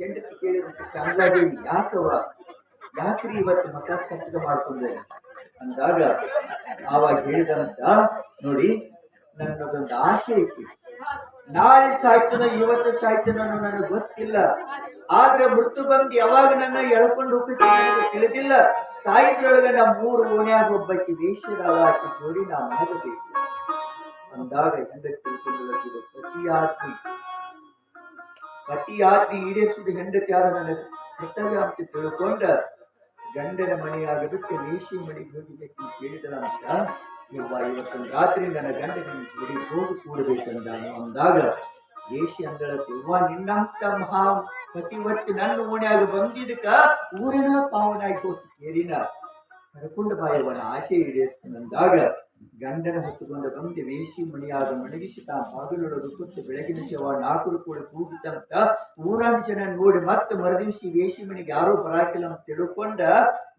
ಹೆಂಡತಿ ಯಾಕವ ಯಾಕ್ರಿ ಇವತ್ತು ಮಕ ಸಕ್ಕದ ಮಾಡ್ಕೊಂಡೆ? ಅಂದಾಗ ಆವಾಗ ಹೇಳಿದಂತ ನೋಡಿ, ನನ್ನದೊಂದು ಆಸೆ ಐತಿ. ನಾಳೆ ಸಾಯ್ತನ, ಇವತ್ತು ಸಾಯ್ತನ ನನಗೆ ಗೊತ್ತಿಲ್ಲ. ಆದ್ರೆ ಮೃತ್ಯು ಬಂದು ಯಾವಾಗ ನನ್ನ ಎಳ್ಕೊಂಡು ಹೋಗ್ತಿದ್ದೆ ತಿಳಿದಿಲ್ಲ. ಸಾಯಿದ್ರೊಳಗ ನಾ ಮೂರು ಓಣ್ಯಾಗ ಒಬ್ಬಕ್ಕೆ ದೇಶದ ಜೋಡಿ ನಾ ಮಾಡಬೇಕು ಅಂದಾಗ ಹೆಂಡತಿ ತಿಳ್ಕೊಂಡು ಪ್ರತಿ ಪತಿ ಆಜ್ಞೆ ಈಡೇರಿಸಿದ ಹೆಂಡತಿ ಆದ ನನ್ನ ಕರ್ತವ್ಯ ಅಂತ ತಿಳ್ಕೊಂಡ ಗಂಡನ ಮನೆಯಾಗ ಬಿಟ್ಟು ವೇಷಿ ಮನೆಗೆ ಹೋಗಿದ್ದಕ್ಕೆ ಕೇಳಿದನಂತ ಇವ್ವ ಇವತ್ತು ರಾತ್ರಿ ನನ್ನ ಗಂಡನ ಜೋಡಿ ಹೋಗಿ ಕೂಡಬೇಕಂದ ಅಂದಾಗ ವೇಷಿ ಅಂದಳ ಇವ್ವ ನಿನ್ನಂತ ಮಹಾ ಪತಿವತ್ತಿ ನನ್ನ ಓಣ್ಯಾಗ ಬಂದಿದ್ದಕ್ಕ ಊರಿನ ಪಾವನಾಗಿ ಹೋಗಿ ಕೇರಿನ. ಕರ್ಕೊಂಡು ಬಾಯವನ ಆಸೆ ಗಂಡನ ಹೊತ್ತುಕೊಂಡು ಬಂದು ವೇಷಿ ಮಣಿಯಾದ ಮಣಗಿಸಿ ತಾ ಬಾಗಿಲೊಳಗೆ ಕೂತು ಬೆಳಗಿನ ಶವ ನಾಲ್ಕರು ಕೂಡ ಕೂಗಿತಂತ ಊರಾಂಶನ ಜನ ನೋಡಿ ಮತ್ತೆ ಮರದಿವಿಸಿ ವೇಷಿ ಮನೆಗೆ ಯಾರೋ ಬರಾಕಿಲ್ಲ ಅಂತ ತಿಳ್ಕೊಂಡ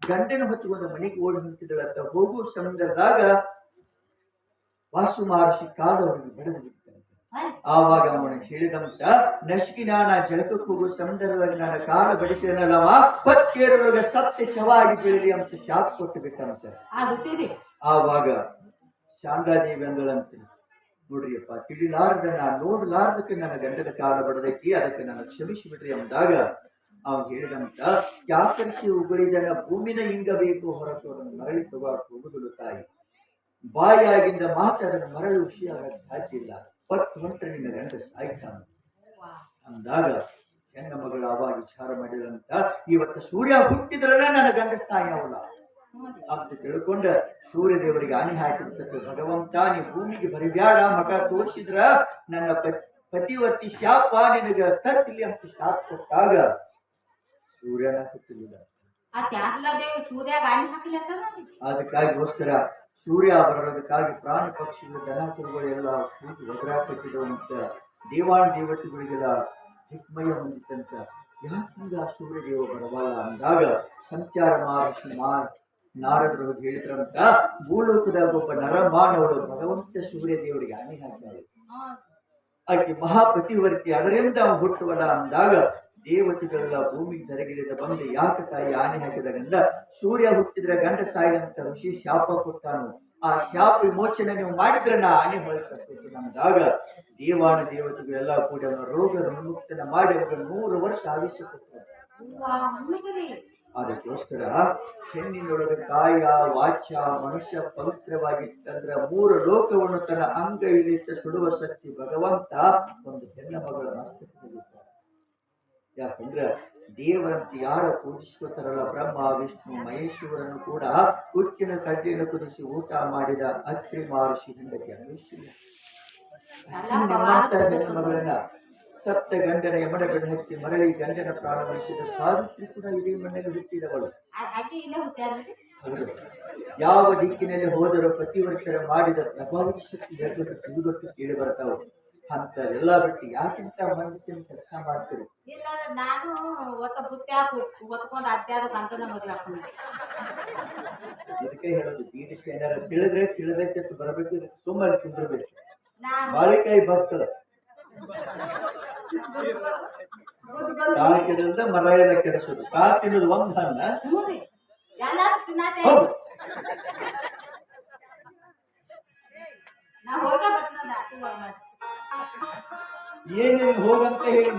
ಗಂಡನ ಹೊತ್ತುಕೊಂಡು ಮನೆಗೆ ಓಡಿ ಹೊಂಟಿದಳಂತ ಹೋಗುವ ಸಮುದ್ರದಾಗ ವಾಸು ಮಹರ್ಷಿ ಕಾಲವರಿಗೆ ಬೆಳೆದು ಆವಾಗ ಅವನು ಹೇಳಿದಂತ ನಶ್ಕಿನ ನಾ ಜಳಕ ಹೋಗುವ ಸಂದರ್ಭದಲ್ಲಿ ನಾನು ಕಾಲ ಬಡಿಸಿದನಲ್ಲವ ಪತ್ತೇರೊಳಗ ಸತ್ಯ ಶವ ಆಗಿ ಬೀಳಲಿ ಅಂತ ಶಾಪ ಕೊಟ್ಟು ಬಿಟ್ಟಂತ. ಆವಾಗ ಅಂದಳಂತೆ ನೋಡ್ರಿಯಪ್ಪ ತಿಳಿಲಾರ್ದ ನಾ ನೋಡ್ಲಾರ್ದಕ್ಕೆ ನನ್ನ ಗಂಡನ ಕಾಲ ಬಡದಕ್ಕೆ ಅದಕ್ಕೆ ನನ್ನ ಕ್ಷಮಿಸಿ ಬಿಡ್ರಿ ಅಂದಾಗ ಅವನು ಹೇಳಿದಂತ, ಯಾಕರಿಸಿ ಉಗುಳಿದನ ಭೂಮಿನ ಹಿಂಗಬೇಕು ಹೊರತು ಅದನ್ನು ಮರಳಿ ತಗೋಕ್ ತಾಯಿ. ಬಾಯಾಗಿಂದ ಮಾತ್ರ ಅದನ್ನು ಮರಳು ಹುಷಿಯಾಗ ಸಾಧ್ಯ ಇಲ್ಲ. ಪಟ್ಟು ಹೊಂಟ್ರೆ ನಿನ್ನ ಗಂಡ ಸಾಯ್ತಾನೆ. ಅಂದಾಗ ಹೆಣ್ಣ ಮಗಳು ಅವಾಗ ವಿಚಾರ ಮಾಡಿದಂತ, ಇವತ್ತು ಸೂರ್ಯ ಹುಟ್ಟಿದ್ರನ ನನ್ನ ಗಂಡ ಸಾಯವಲ್ಲ ಅಂತ ತಿಳ್ಕೊಂಡ ಸೂರ್ಯ ದೇವರಿಗೆ ಹಾನಿ ಹಾಕಿರ್ತಕ್ಕ ಭಗವಂತ ನೀ ಭೂಮಿಗೆ ಬರಿಬ್ಯಾಡ ಮಗ ತೋರಿಸಿದ್ರ ನನ್ನ ಪತಿವರ್ತಿ ಶಾಪ ನಿನಗ ತಟ್ಟಿಲಿ ಅಂತ ಶಾಪ ಕೊಟ್ಟಾಗ ಸೂರ್ಯನ ಹಾಕಿಲ್ಲ ಅದಕ್ಕಾಗಿಗೋಸ್ಕರ ಸೂರ್ಯ ಬರೋದಕ್ಕಾಗಿ ಪ್ರಾಣಿ ಪಕ್ಷಿಗಳು ದನ ಕುರುಗಳೆಲ್ಲ ಕೂತು ಒದರಾಕಟ್ಟಿದವು ಅಂತ ದೇವಾನ ದೇವತೆಗಳಿಗೆಲ್ಲ ಹಿಕ್ಮಯ ಹೊಂದಿತ್ತಂತ ಯಾಕಿಂದ ಸೂರ್ಯ ದೇವ ಬರಬಲ್ಲ ಅಂದಾಗ ಸಂಚಾರ ಮಹರ್ಷಿ ಮಾ ನಾರದರು ಹೇಳಿದ್ರಂತ, ಭೂಲೋಕದ ಒಬ್ಬ ನರಮಾನವರು ಭಗವಂತ ಸೂರ್ಯ ದೇವರಿಗೆ ಹಾನಿ ಹಾಕಿದ್ದಾರೆ ಆಕೆ ಮಹಾಪತಿವರ್ತಿ, ಅದರಿಂದ ಅವನು ಹುಟ್ಟುವಲ್ಲ ಅಂದಾಗ ದೇವತೆಗಳೆಲ್ಲ ಭೂಮಿಗೆ ಧರಗಿಳಿದ ಬಂದು ಯಾಕೆ ತಾಯಿ ಆನೆ ಹಾಕಿದಾಗಂದ, ಸೂರ್ಯ ಹುಟ್ಟಿದ್ರೆ ಗಂಡ ಸಾಯಿದಂತ ಋಷಿ ಶಾಪ ಕೊಟ್ಟಾನು. ಆ ಶಾಪ ವಿಮೋಚನೆ ನೀವು ಮಾಡಿದ್ರೆ ನಾ ಆನೆ ಹೊಳಿಸ್ತೇನೆ ಅಂದಾಗ ದೇವಾನ ದೇವತೆಗಳೆಲ್ಲ ಕೂಡ ರೋಗ ವಿಮುಕ್ತನ ಮಾಡಿ ಅವರು ನೂರು ವರ್ಷ ಆಯುಷ್ಯ ಕೊಟ್ಟರು ಅದಕ್ಕೋಸ್ಕರ ಹೆಣ್ಣಿನೊಳಗೆ ಕಾಯ ವಾಚ್ಯ ಮನುಷ್ಯ ಪವಿತ್ರವಾಗಿತ್ತಂದ್ರೆ ಮೂರು ಲೋಕವನ್ನು ತನ್ನ ಅಂಗ ಇಳಿತ ಸುಡುವ ಶಕ್ತಿ ಭಗವಂತ ಒಂದು ಹೆಣ್ಣ ಮಗಳ ಯಾಕಂದ್ರೆ ಯಾಕಂದ್ರ ದೇವರಂತೆ ಯಾರ ಪೂಜಿಸ್ಕೋತಾರಲ್ಲ ಬ್ರಹ್ಮ ವಿಷ್ಣು ಮಹೇಶ್ವರನ್ನು ಕೂಡ ಉಚ್ಚಿನ ಕಡ್ಡಿಯನ್ನು ಕುದಿಸಿ ಊಟ ಮಾಡಿದ ಅತ್ರಿ ಮಹರ್ಷಿ ಹೆಂಡತಿ ಅನ್ವೇಷಿಲ್ಲ ಮಗಳನ್ನ ಸಪ್ತ ಗಂಡನ ಯಮನ ಬೆನ್ನತ್ತಿ ಮರಳಿ ಗಂಡನ ಪ್ರಾಣ ಉಳಿಸಿದ ಸಾವಿತ್ರಿ ಕೂಡ ಇಡೀ ಮನೆಯಲ್ಲಿ ಹುಟ್ಟಿದವಳು. ಯಾವ ದಿಕ್ಕಿನಲ್ಲಿ ಹೋದರೂ ಪತಿವರ್ತರ ಮಾಡಿದ ಪ್ರಭಾವಿ ಶಕ್ತಿ ಎದ್ದು ತಿಳಿಗೊಟ್ಟು ಕೇಳಿ ಬರ್ತಾವೆ. ಅಂತ ಎಲ್ಲ ಬಿಟ್ಟು ಯಾಕಿಂತ ಮಂದಿ ಕೆಲಸ ಮಾಡ್ತೀರಿ? ನಾನು ಒತ್ತ ಬುತ್ತಿ ಹಾಕು ಒತ್ಕೊಂಡು ಅಡ್ಡಾಡ ಗಂಟನ ಮದುವೆ ಇದಕ್ಕೆ ಹೇಳೋದು ಬೀರಿಸಿ ಏನಾರ ತಿಳಿದ್ರೆ ತಿಳಿದೈತೆ ಅಂತ ಬರಬೇಕು ಇದಕ್ಕೆ ಸುಮ್ಮನೆ ಕುಂದಿರ್ಬೇಕು. ನಾನು ಬಾಳಿಕಾಯಿ ಭಕ್ತದ ಕಾಳು ಕೆಡದ ಮರ. ಎಲ್ಲ ಕೆಡಿಸೋದು ಕಾಳು ತಿನ್ನೋದು ಒಂದ್ ಹಣ್ಣ ಹೌದು ಹೋಗಂತ ಹೇಳಿ.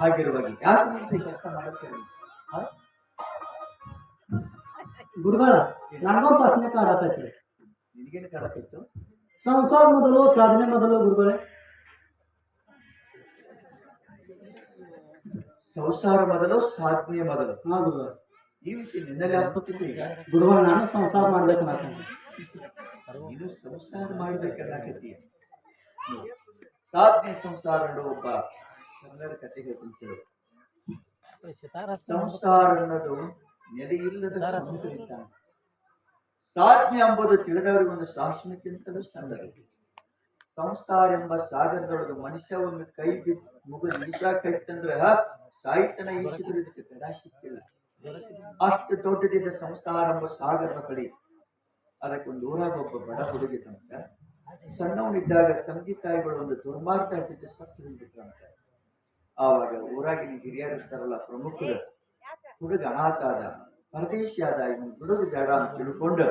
ಹಾಗಿರುವಾಗ ಯಾಕೆ ಕೆಲಸ ಮಾಡುತ್ತೀರಿ ಗುರುಗಳ ನನಗೂ ಪ್ರಶ್ನೆ ಕಾಡತೈತಿ ನಿನಗೇನು ಕಾಡತ್ತಿತ್ತು ಸಂಸಾರ ಮೊದಲು ಸಾಧನೆ ಮೊದಲು ಗುರುಗಳೇ. ಸಂಸಾರ ಮೊದಲು ಸಾಧನೆ ಮೊದಲು. ಹಾ ಗುರುಗಳ. ಈ ವಿಷಯ ನಿನ್ನಲ್ಲಿ ಆಗ್ಬೇಕಿತ್ತು ಈಗ. ಗುರುಗಳ ನಾನು ಸಂಸಾರ ಮಾಡ್ಬೇಕು ಮಾಡ್ತೇನೆ ನೀನು ಸಂಸಾರ ಮಾಡ್ಬೇಕನ್ನಕತ್ತಿ ಸಾಧನೆ ಸಂಸಾರ ಅನ್ನೋ ಒಬ್ಬ ಕನ್ನಡ ಕತೆ ಹೇಳ್ತೀನಿ ಕೇಳು. ಸಂಸಾರ ಅನ್ನೋದು ನೆಲೆ ಇಲ್ಲದ ಸಮುದ್ರ ಇದ್ದಂಗೆ. ಎಂಬುದು ತಿಳಿದವರಿಗೆ ಒಂದು ಶಾಸನಕ್ಕಿಂತಲೂ ಸಂಗತಿ ಸಂಸಾರ ಎಂಬ ಸಾಗರದೊಳಗೆ ಮನುಷ್ಯ ಒಂದು ಕೈ ಬಿದ್ದು ಮುಗಿದು ಈಶಾ ಕೈತಂದ್ರ ಸಾಹಿತ್ಯನ ಈಶಿದ್ರು ಸಿಕ್ಕಿಲ್ಲ ಅಷ್ಟು ದೊಡ್ಡದಿದ್ದ ಸಂಸಾರ ಎಂಬ ಸಾಗರದ ಕಡೆ ಅದಕ್ಕೊಂದು ಊರಾಗ ಒಬ್ಬ ಬಡ ಹುಡುಗಿದಂತ ಸಣ್ಣವನಿದ್ದಾಗ ತಂದೆ ತಾಯಿಗಳು ಒಂದು ದುರ್ಮಾರ್ಗ ಆಗಿದ್ದ ಸತ್ತು ಹಿಂದಿಟ್ರಂತೆ ಆವಾಗ ಊರಾಗಿನ ಹಿರಿಯರು ಇರ್ತಾರಲ್ಲ ಪ್ರಮುಖರು. ಹುಡುಗ ಅನಾಥ ಆದ ಪರದೇಶಿ ಆದ ಇವನು ಹುಡುಗ ಬೇಡ ಅಂತ ತಿಳ್ಕೊಂಡು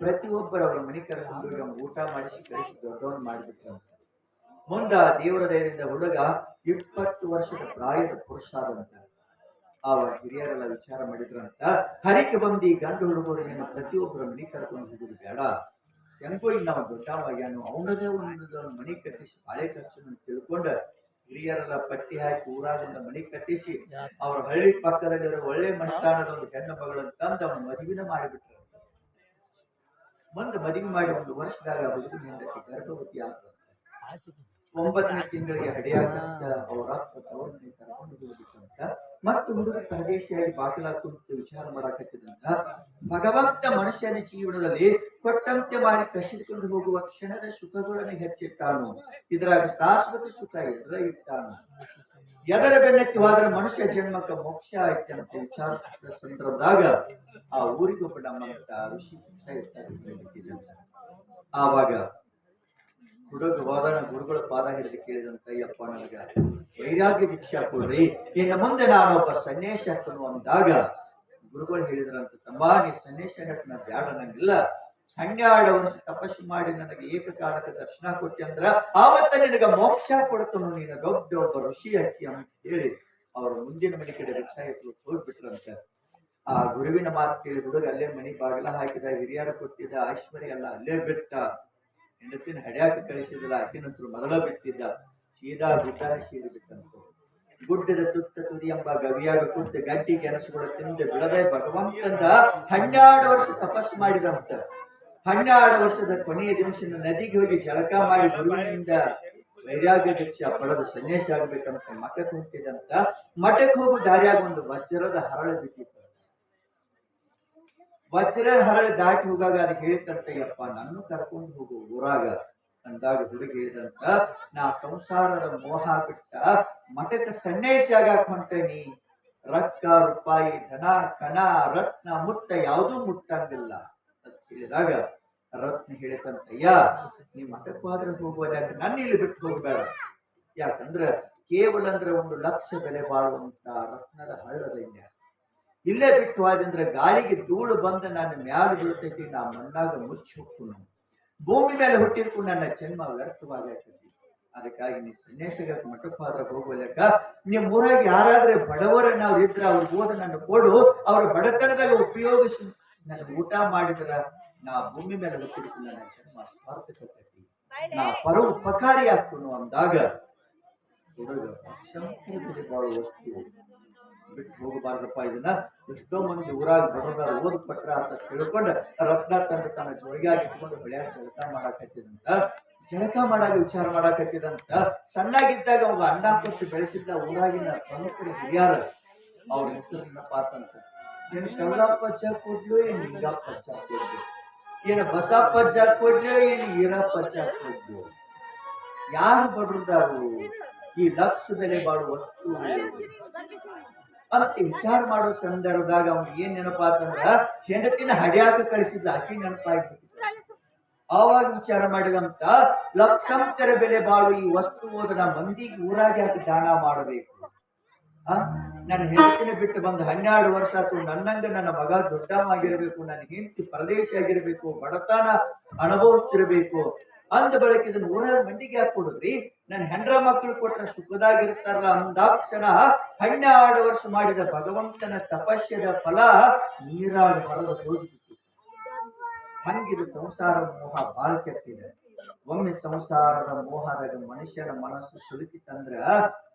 ಪ್ರತಿಯೊಬ್ಬರ ಅವರ ಮನೆ ಕರ್ಕೊಂಡು ಊಟ ಮಾಡಿಸಿ ಕಳಿಸಿ ದೊಡ್ಡವನ್ ಮಾಡಿಬಿಟ್ಟ ಮುಂದ ದೇವರ ದಯದಿಂದ ಹುಡುಗ ಇಪ್ಪತ್ತು ವರ್ಷದ ಪ್ರಾಯದ ಪುರುಷ ಆದಂತ ಆವ ಹಿರಿಯರೆಲ್ಲ ವಿಚಾರ ಮಾಡಿದ್ರಂತ ಹರಿಕೆ ಬಂದಿ ಗಂಡು ಹುಡುಗರಿಗೆ ಪ್ರತಿಯೊಬ್ಬರ ಮನೆ ಕರ್ಕೊಂಡು ಹೋಗುದು ಬೇಡ. ಹೆಂಗೋ ಇನ್ನು ನಾವು ದೊಡ್ಡವಾಗ್ಯಾನು ಅವನದೇ ಒಂದು ಮನೆ ಕಟ್ಟಿಸಿ ಬಾಳೆ ಖರ್ಚನ್ನು ತಿಳ್ಕೊಂಡು ಹಿರಿಯರೆಲ್ಲ ಪಟ್ಟಿ ಹಾಕಿ ಊರಾಗಿಂದ ಮಣಿ ಮನೆ ಕಟ್ಟಿಸಿ ಅವ್ರ ಹಳ್ಳಿ ಪಕ್ಕದಲ್ಲಿ ಒಳ್ಳೆ ಮನೆತಾಣದ ಒಂದು ಹೆಣ್ಣು ಮಗಳನ್ನು ತಂದು ಅವನ ಮದುವಿನ ಮಾಡಿಬಿಟ್ರು. ಮುಂದೆ ಮದುವೆ ಮಾಡಿ ಒಂದು ವರ್ಷದಾಗ ಹುಡುಗನ ಹೆಂಡತಿ ಗರ್ಭವತಿ ಆಗ್ತದೆ ಒಂಬತ್ತನೇ ತಿಂಗಳಿಗೆ ಹಡಿಯಾದಂತ ಅವರ ಅಪ್ಪ ತವ್ರ ಮನೆಗೆ ಕರ್ಕೊಂಡು ಹೋಗ್ಬೇಕಂತ ಮತ್ತು ಹುಡುಗ ಪರದೇಶಿಯಾಗಿ ಬಾಗಿಲ ವಿಚಾರ ಮಾಡಾಕತ್ತಿದಂತ ಭಗವಂತ ಮನುಷ್ಯನ ಜೀವನದಲ್ಲಿ ಕೊಟ್ಟಂತೆ ಮಾಡಿ ಕಸಿದುಕೊಂಡು ಹೋಗುವ ಕ್ಷಣದ ಸುಖಗಳನ್ನು ಹೆಚ್ಚಿಟ್ಟಾನು. ಇದ್ರಾಗ ಶಾಶ್ವತ ಸುಖ ಎದುರ ಇಟ್ಟಾನು. ಎದರ ಬೆನ್ನಕ್ಕೆ ಹೋದ್ರೆ ಮನುಷ್ಯ ಜನ್ಮಕ್ಕೆ ಮೋಕ್ಷ ಐತೆ ಅಂತ ವಿಚಾರ ಸಂದರ್ಭದಾಗ ಆ ಊರಿಗೊಬ್ಬ ನಮ್ಮ ಋಷಿ ಶಿಕ್ಷ ಇರ್ತಾರೆ ಆವಾಗ ಹುಡುಗ ವಾದನ ಗುರುಗಳ ಪಾದ ಹಿಡಿದು ಕೇಳಿದಂತ ಅಯ್ಯಪ್ಪ ನನಗೆ ವೈರಾಗ್ಯ ದೀಕ್ಷಾ ಕೊಡ್ರಿ ಇನ್ನು ಮುಂದೆ ನಾನು ಒಬ್ಬ ಸನ್ಯಾಸಿ ಹಾಕನು ಅಂದಾಗ ಗುರುಗಳು ಹೇಳಿದ್ರಂತ, ತಂಬಾ, ನೀ ಸನ್ಯಾಸಿ ಹಾಕಿ ನಾ ಬ್ಯಾಡ ನಂಗಿಲ್ಲ ಹನ್ನೆರಡು ವರ್ಷ ತಪಸ್ಸು ಮಾಡಿ ನನಗೆ ಏಕಕಾಲಕ ದರ್ಶನ ಕೊಟ್ಟಿ ಅಂದ್ರ ಆವತ್ತ ನಿನಗ ಮೋಕ್ಷ ಕೊಡ್ತನು ನೀನು ದೊಡ್ಡ ಒಬ್ಬ ಋಷಿ ಅಕ್ಕಿ ಅಂತ ಹೇಳಿ ಅವರು ಮುಂದಿನ ಮನೆ ಕಡೆ ರಿಕ್ಷಾ ಎತ್ತು ಆ ಗುರುವಿನ ಮಾತು ಕೇಳಿ ಹುಡುಗ ಅಲ್ಲೇ ಮನೆ ಬಾಗಿಲ ಹಾಕಿದ, ಹಿರಿಯರ ಕೊಟ್ಟಿದ್ದ, ಐಶ್ವರ್ಯ ಎಲ್ಲ ಅಲ್ಲೇ ಬಿಟ್ಟ. ಹೆಂಡತಿನ ಹಡ್ಯಾಕ ಕಳಿಸಿದ್ರ ಆಕಿನಂತರು ಮೊದಲ ಬಿಟ್ಟಿದ್ದ, ಸೀದಾ ಗುಡ್ಡ ಸೀರಿ ಬಿಟ್ಟಂತ. ಗುಡ್ಡದ ತುತ್ತ ತುದಿ ಎಂಬ ಗವಿಯಾಗ ಕುಂತು ಗಂಟಿ ಗೆಣಸುಗಳು ತಿಂದು ಬಿಡದೆ ಭಗವಂತಂದ ಹನ್ನೆರಡು ವರ್ಷ ತಪಸ್ಸು ಮಾಡಿದಂತ. ಹನ್ನೆರಡು ವರ್ಷದ ಕೊನೆಯ ದಿವಸ ನದಿಗೆ ಹೋಗಿ ಜಳಕ ಮಾಡಿ ಗುರುವಿನಿಂದ ವೈರಾಗ್ಯ ದೀಕ್ಷೆ ಪಡೆದು ಸನ್ಯಾಸಿ ಆಗ್ಬೇಕಂತ ಮಠಕ್ಕೆ ಹೋಗ್ತಿದ್ದಂತ. ಮಠಕ್ಕೆ ಹೋಗೋ ದಾರಿಯಾಗ ಒಂದು ವಜ್ರದ ಹರಳು ಬಿದ್ದಿತ್ತು. ವಜ್ರ ಹರಳಿ ದಾಟಿ ಹೋಗಾಗ ಅದಕ್ಕೆ ಹೇಳಿದಂತ, ಯಪ್ಪ ನನ್ನ ಕರ್ಕೊಂಡು ಹೋಗು, ಊರಾಗ. ಅಂದಾಗ ಹುಡುಗಿ ಹೇಳಿದಂತ, ನಾ ಸಂಸಾರದ ಮೋಹ ಬಿಟ್ಟ ಮಠಕ್ಕೆ ಸನ್ಯಾಸಿ ಆಗಾಕ ಹೊಂಟೇನಿ ರೂಪಾಯಿ, ಧನ, ಕಣ, ರತ್ನ, ಮುಟ್ಟ ಯಾವುದೂ ಮುಟ್ಟಂಗಿಲ್ಲ. ಅಂತ ಹೇಳಿದಾಗ ರತ್ನ ಹೇಳಿದಂತಯ್ಯ ನೀ ಮಠಕ್ಕೆ ಹೋಗೋದೆ ಯಾಕೆ ನನ್ನ ಇಲ್ಲಿ ಬಿಟ್ಟು ಹೋಗ್ಬೇಡ? ಯಾಕಂದ್ರೆ ಕೇವಲ ಅಂದ್ರೆ ಒಂದು ಲಕ್ಷ ಬೆಲೆ ಬಾಳುವಂತ ರತ್ನದ ಹಳ್ಳದ ಇಲ್ಲೇ ಇಲ್ಲೇ ಬಿಟ್ಟು ಹೋದಂದ್ರೆ ಗಾಳಿಗೆ ಧೂಳು ಬಂದು ನನ್ನ ಮ್ಯಾಲ ಬೀಳ್ತೈತಿ ನಾ ಮಣ್ಣಾಗ ಮುಚ್ಚಿ ಹೋಗ್ತೀನಿ. ಭೂಮಿ ಮೇಲೆ ಹುಟ್ಟಿರ್ಕು ನನ್ನ ಜನ್ಮ ವ್ಯರ್ಥವಾಗೈತಿ ಅದಕ್ಕಾಗಿ ನೀ ಸನ್ಯಾಸಿಗ ಮಠಕ್ಕೆ ಹೋದ್ರೆ ಹೋಗ್ಬೇಕ ನಿಮ್ ಊರಾಗ ಯಾರಾದ್ರೆ ಬಡವರ ನಾವು ಇದ್ರೆ ಅವ್ರು ನನ್ನ ಕೊಡು ಅವ್ರ ಬಡತನದಾಗ ಉಪಯೋಗಿಸಿ ನನ್ನ ಊಟ ಮಾಡಿದ್ರ ನಾ ಭೂಮಿ ಮೇಲೆ ಹುಟ್ಟಿರ್ಕು ನನ್ನ ಜನ್ಮ ಸಾರ್ಥಕತೈತಿ. ನಾ ಪರ ಉಪಕಾರಿ ಆಗ್ತನು ಅಂದಾಗ ಹುಡುಗ ಪಕ್ಷ ಬಹಳ ವಸ್ತು ಬಿಟ್ಟು ಹೋಗಬಾರ್ದಪ್ಪ. ಇದನ್ನ ಎಷ್ಟೋ ಮಂದಿ ಊರಾಗ ಬರೋದಾರ ಓದ್ ಪತ್ರ ಅಂತ ತಿಳ್ಕೊಂಡು ರತ್ನ ತಂದು ತನ್ನ ಜೋಳಿಗಾಗಿ ಇಟ್ಕೊಂಡು ಬೆಳೆಯ ಜಳಕ ಮಾಡಾಕತ್ತಿದಂತ ಜಳಕ ಮಾಡಾಗ ವಿಚಾರ ಮಾಡಾಕತ್ತಿದಂತ ಸಣ್ಣಾಗಿದ್ದಾಗ ಅವಾಗ ಅಣ್ಣ ಕೊಟ್ಟು ಬೆಳೆಸಿದ್ದ ಊರಾಗಿನ ಪ್ರಮುಖರು ಹಿರಿಯಾರ. ಅವ್ರ ಹೆಸರನ್ನ ಅಂತಂತ ಏನು ಕಲ್ಲಪ್ಪ ಚಾ ಕೊಡ್ಲು, ಏನ್ ಹಿಂಗಪ್ಪ ಚಾ ಕೊಡ್ಲು? ಏನ ಬಸಪ್ಪ ಚಾ ಕೊಡ್ಲು, ಏನು ಈರಪ್ಪ ಚಾ ಕೊಡ್ಲು? ಯಾರು ಬಡ್ರದಾರು ಈ ಲಕ್ಷ ಬೆಲೆ ಬಾಳುವ ವಸ್ತು ಅಂತ ವಿಚಾರ ಮಾಡೋ ಸಂದರ್ಭದಾಗ ಅವ್ನಿಗೆ ಏನ್ ನೆನಪಾತಂದ್ರ ಹೆಂಡತಿನ ಹಡಿಯಾಕ ಕಳಿಸಿದ್ದ ಆಕಿ ನೆನಪಾಗಿ ಆವಾಗ ವಿಚಾರ ಮಾಡಿದಂತ ಲಕ್ಷಾಂತರ ಬೆಲೆ ಬಾಳು, ಈ ವಸ್ತು ಓದನ ಮಂದಿಗೆ ಊರಾಗಿ ಹಾಕಿ ದಾನ ಮಾಡಬೇಕು. ಆ ನನ್ನ ಹೆಂಡತಿನ ಬಿಟ್ಟು ಬಂದು ಹನ್ನೆರಡು ವರ್ಷ ಆತು, ನನ್ನಂಗ ನನ್ನ ಮಗ ದೊಡ್ಡವಾಗಿರಬೇಕು ನನ್ನ ಹೆಂಡತಿ ಪರದೇಶಿ ಆಗಿರಬೇಕು ಬಡತನ ಅನುಭವಿಸ್ತಿರ್ಬೇಕು. ಅಂದ ಬಳಿಕ ಇದನ್ನ ಊರಾಗ ಮಂದಿಗೆ ಯಾಕೆ ಕೊಡುದ್ರಿ ನನ್ನ ಹೆಂಡ್ರ ಮಕ್ಕಳು ಕೊಟ್ರ ಸುಖದಾಗಿರ್ತಾರಲ್ಲ ಅಂದಾಕ್ಷಣ, ಹಣ್ಣ ವರ್ಷ ಮಾಡಿದ ಭಗವಂತನ ತಪಸ್ಯದ ಫಲ ನೀರಾಗಿ ಹೊರದು ಹೋಗಿಬಿಟ್ಟು ಹಂಗಿದು ಸಂಸಾರ ಮೋಹ ಬಾಳ ಒಮ್ಮೆ ಸಂಸಾರದ ಮೋಹದಾಗ ಮನುಷ್ಯನ ಮನಸ್ಸು ಸುಳುಕಿತಂದ್ರ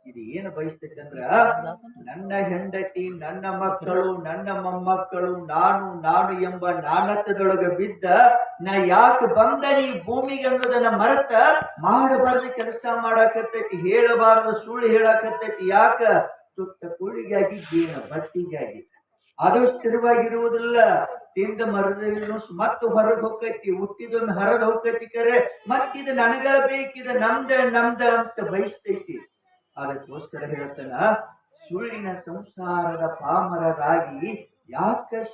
ಇದು ಏನು ಬಯಸ್ತೈತಿ ಅಂದ್ರ ನನ್ನ ಹೆಂಡತಿ, ನನ್ನ ಮಕ್ಕಳು, ನನ್ನ ಮೊಮ್ಮಕ್ಕಳು, ನಾನು ನಾನು ಎಂಬ ನಾನತ್ವದೊಳಗ ಬಿದ್ದ ನಾ ಯಾಕೆ ಬಂದ ನೀ ಭೂಮಿಗೆ ಅನ್ನೋದನ್ನ ಮರೆತ ಮಾಡಬಾರ್ದು ಕೆಲಸ ಮಾಡಾಕತ್ತೈತಿ, ಹೇಳಬಾರದು, ಸುಳ್ಳು ಹೇಳಾಕತ್ತೈತಿ, ಯಾಕ? ತುಟ್ಟ ಕುಳಿಗಾಗಿ ಜೀವನ ಬಟ್ಟಿಗಾಗಿ ಅದು ಸ್ಥಿರವಾಗಿರುವುದಿಲ್ಲ. ತಿಂದ ಮರದ ಮತ್ತು ಹೊರಗೆ ಹೋಗ್ತೈತಿ, ಹುಟ್ಟಿದೊಮ್ಮೆ ಹರದ್ ಹೋಗ್ತೈತಿ ಕರೆ. ಮತ್ತಿದ ನನಗ ಬೇಕಿದ ನಮ್ದ ನಮ್ದ ಅಂತ ಬಯಸ್ತೈತಿ. ಅದಕ್ಕೋಸ್ಕರ ಹೇಳ್ತಾನ, ಸುಳ್ಳಿನ ಸಂಸಾರದ ಪಾಮರರಾಗಿ ಯಾಕೆ